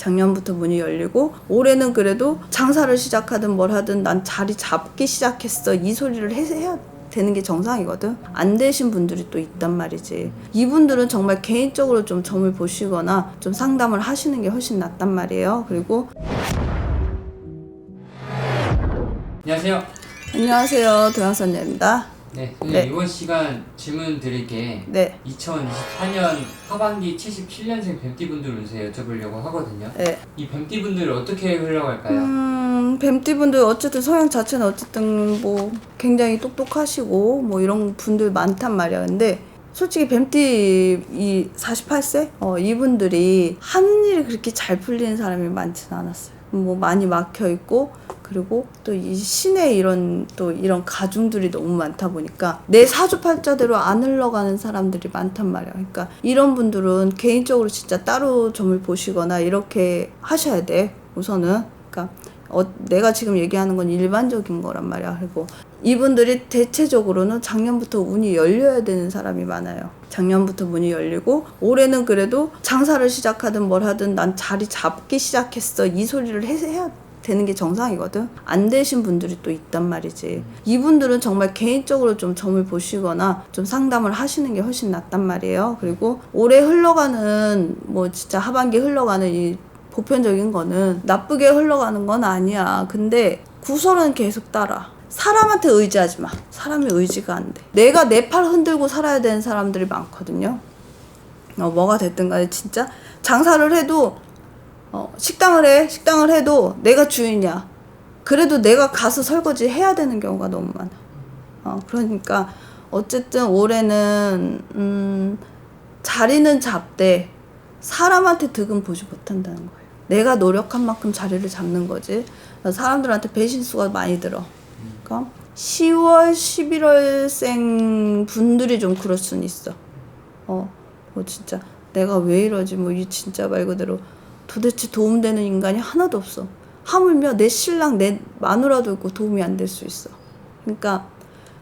작년부터 문이 열리고 올해는 그래도 장사를 시작하든 뭘 하든 난 자리 잡기 시작했어. 이 소리를 해, 해야 되는 게 정상이거든. 안 되신 분들이 또 있단 말이지. 이분들은 정말 개인적으로 좀 점을 보시거나 좀 상담을 하시는 게 훨씬 낫단 말이에요. 그리고 안녕하세요. 안녕하세요. 도양선녀입니다 네, 네. 네. 이번 시간 질문 드릴 게 네 2024년 하반기 77년생 뱀띠분들 운세 여쭤보려고 하거든요. 네. 이 뱀띠분들 어떻게 흘러갈까요? 음, 뱀띠분들 어쨌든 성향 자체는 어쨌든 뭐 굉장히 똑똑하시고 뭐 이런 분들 많단 말이야. 근데 솔직히 뱀띠 이 48세 어, 이분들이 하는 일이 그렇게 잘 풀리는 사람이 많지는 않았어요. 뭐 많이 막혀 있고 그리고 또이 신의 이런 또 이런 가중들이 너무 많다 보니까 내 사주팔자대로 안 흘러가는 사람들이 많단 말이야. 그러니까 이런 분들은 개인적으로 진짜 따로 점을 보시거나 이렇게 하셔야 돼. 우선은 그러니까 어, 내가 지금 얘기하는 건 일반적인 거란 말이야. 그리고 이분들이 대체적으로는 작년부터 운이 열려야 되는 사람이 많아요. 작년부터 문이 열리고 올해는 그래도 장사를 시작하든 뭘 하든 난 자리 잡기 시작했어 이 소리를 해, 해야 되는 게 정상이거든. 안 되신 분들이 또 있단 말이지. 이분들은 정말 개인적으로 좀 점을 보시거나 좀 상담을 하시는 게 훨씬 낫단 말이에요. 그리고 올해 흘러가는 뭐 진짜 하반기 흘러가는 이 보편적인 거는 나쁘게 흘러가는 건 아니야. 근데 구설은 계속 따라. 사람한테 의지하지 마. 사람이 의지가 안 돼. 내가 내 팔 흔들고 살아야 되는 사람들이 많거든요. 어, 뭐가 됐든 간에 진짜 장사를 해도 어, 식당을 해. 식당을 해도 내가 주인이야. 그래도 내가 가서 설거지 해야 되는 경우가 너무 많아. 어, 그러니까 어쨌든 올해는 음, 자리는 잡되 사람한테 득은 보지 못한다는 거예요. 내가 노력한 만큼 자리를 잡는 거지. 사람들한테 배신수가 많이 들어. 그러니까 10월, 11월생 분들이 좀 그럴 수는 있어. 어, 뭐 진짜 내가 왜 이러지? 뭐 이 진짜 말 그대로 도대체 도움되는 인간이 하나도 없어. 하물며 내 신랑, 내 마누라도 있고 도움이 안 될 수 있어. 그러니까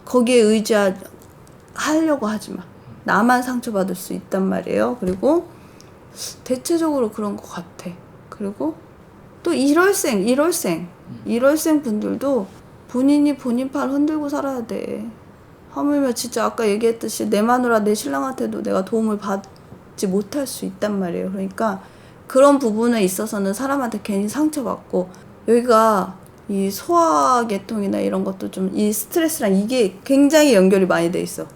거기에 의지하려고 하지 마. 나만 상처받을 수 있단 말이에요. 그리고 대체적으로 그런 것 같아. 그리고 또 1월생, 1월생, 1월생 분들도 본인이 본인 팔 흔들고 살아야 돼. 하물며 진짜 아까 얘기했듯이 내 마누라, 내 신랑한테도 내가 도움을 받지 못할 수 있단 말이에요. 그러니까 그런 부분에 있어서는 사람한테 괜히 상처받고 여기가 이 소화계통이나 이런 것도 좀 이 스트레스랑 이게 굉장히 연결이 많이 돼 있어.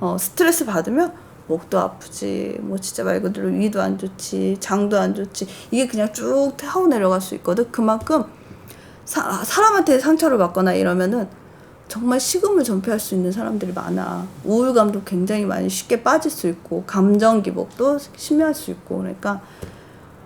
어, 스트레스 받으면 목도 아프지, 뭐 진짜 말 그대로 위도 안 좋지, 장도 안 좋지. 이게 그냥 쭉 타고 내려갈 수 있거든. 그만큼 사, 사람한테 상처를 받거나 이러면은 정말 식음을 전폐할 수 있는 사람들이 많아. 우울감도 굉장히 많이 쉽게 빠질 수 있고, 감정 기복도 심해할 수 있고, 그러니까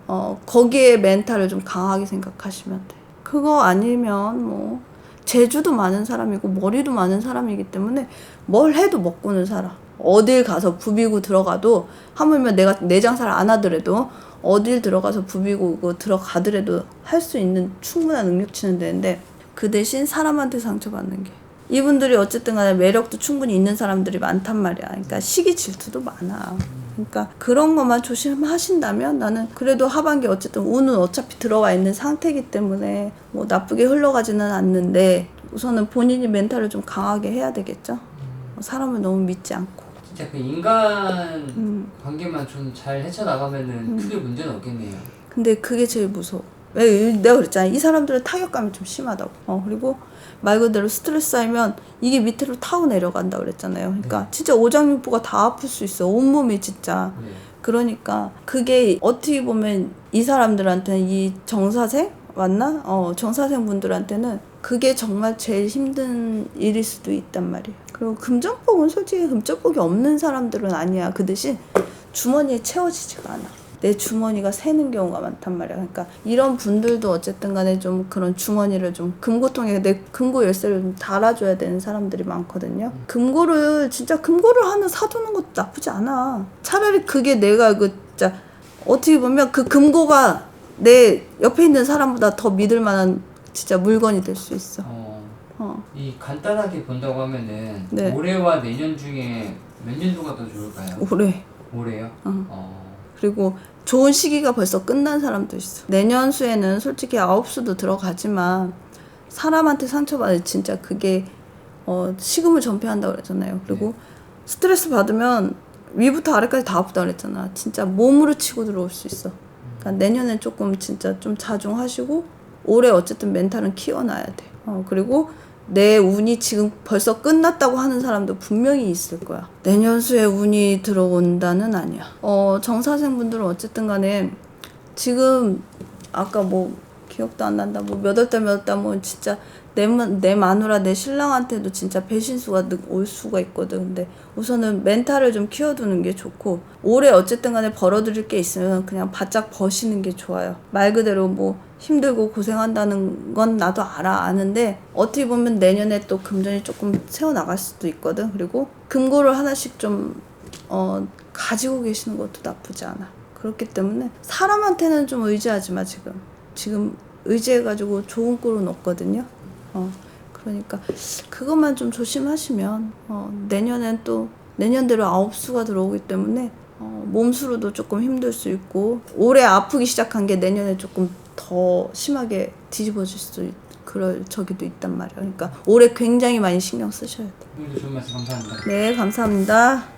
어, 거기에 멘탈을 좀 강하게 생각하시면 돼. 그거 아니면 뭐 재주도 많은 사람이고 머리도 많은 사람이기 때문에 뭘 해도 먹고는 살아. 어딜 가서 부비고 들어가도 하물며 내가 내 장사를 안 하더라도 어딜 들어가서 부비고 그 들어가더라도 할 수 있는 충분한 능력치는 되는데 그 대신 사람한테 상처받는 게 이분들이 어쨌든 간에 매력도 충분히 있는 사람들이 많단 말이야. 그러니까 시기 질투도 많아. 그러니까 그런 것만 조심하신다면 나는 그래도 하반기 어쨌든 운은 어차피 들어와 있는 상태이기 때문에 뭐 나쁘게 흘러가지는 않는데 우선은 본인이 멘탈을 좀 강하게 해야 되겠죠. 사람을 너무 믿지 않고. 진짜 그 인간 음. 관계만 좀 잘 헤쳐나가면은 크게 문제는 없겠네요. 근데 그게 제일 무서워. 왜 내가 그랬잖아. 이 사람들은 타격감이 좀 심하다고. 어 그리고 말 그대로 스트레스 쌓이면 이게 밑으로 타고 내려간다 그랬잖아요. 그러니까 진짜 오장육부가 다 아플 수 있어. 온몸이 진짜. 네. 그러니까 그게 어떻게 보면 이 사람들한테는 이 정사생 맞나? 어 정사생 분들한테는 그게 정말 제일 힘든 일일 수도 있단 말이에요. 그리고 금전복은 솔직히 금전복이 없는 사람들은 아니야. 그 대신 주머니에 채워지지가 않아. 내 주머니가 새는 경우가 많단 말이야. 그러니까 이런 분들도 어쨌든 간에 좀 그런 주머니를 좀 금고통에 내 금고 열쇠를 좀 달아줘야 되는 사람들이 많거든요. 금고를 진짜 금고를 하나 사두는 것도 나쁘지 않아. 차라리 그게 내가 그 진짜 어떻게 보면 그 금고가 내 옆에 있는 사람보다 더 믿을 만한 진짜 물건이 될 수 있어. 어, 어. 이 간단하게 본다고 하면은 네. 올해와 내년 중에 몇 년도가 더 좋을까요? 올해. 올해요? 어. 어. 그리고 좋은 시기가 벌써 끝난 사람도 있어. 내년 수에는 솔직히 아홉 수도 들어가지만 사람한테 상처받을 진짜 그게 어, 식음을 전폐한다고 그랬잖아요. 그리고 스트레스 받으면 위부터 아래까지 다 아프다 그랬잖아. 진짜 몸으로 치고 들어올 수 있어. 그러니까 내년에 조금 진짜 좀 자중하시고 올해 어쨌든 멘탈은 키워놔야 돼. 어, 그리고 내 운이 지금 벌써 끝났다고 하는 사람도 분명히 있을 거야. 내년 수에 운이 들어온다는 아니야. 어, 정사생분들은 어쨌든 간에 지금 아까 뭐 기억도 안 난다. 뭐 몇월달몇월달뭐 진짜 내, 마- 내 마누라 내 신랑한테도 진짜 배신수가 느- 올 수가 있거든. 근데 우선은 멘탈을 좀 키워두는 게 좋고 올해 어쨌든 간에 벌어들일 게 있으면 그냥 바짝 버시는 게 좋아요. 말 그대로 뭐 힘들고 고생한다는 건 나도 알아 아는데 어떻게 보면 내년에 또 금전이 조금 새어 나갈 수도 있거든. 그리고 금고를 하나씩 좀 어, 가지고 계시는 것도 나쁘지 않아. 그렇기 때문에 사람한테는 좀 의지하지 마 지금. 지금 의지해가지고 좋은 꼴은 없거든요. 어, 그러니까 그것만 좀 조심하시면 어, 내년엔 또 내년대로 아홉 수가 들어오기 때문에 어, 몸수로도 조금 힘들 수 있고 올해 아프기 시작한 게 내년에 조금 더 심하게 뒤집어질 수 있, 그럴 저기도 있단 말이야. 그러니까 올해 굉장히 많이 신경 쓰셔야 돼. 오늘도 좋은 말씀 감사합니다. 네, 감사합니다.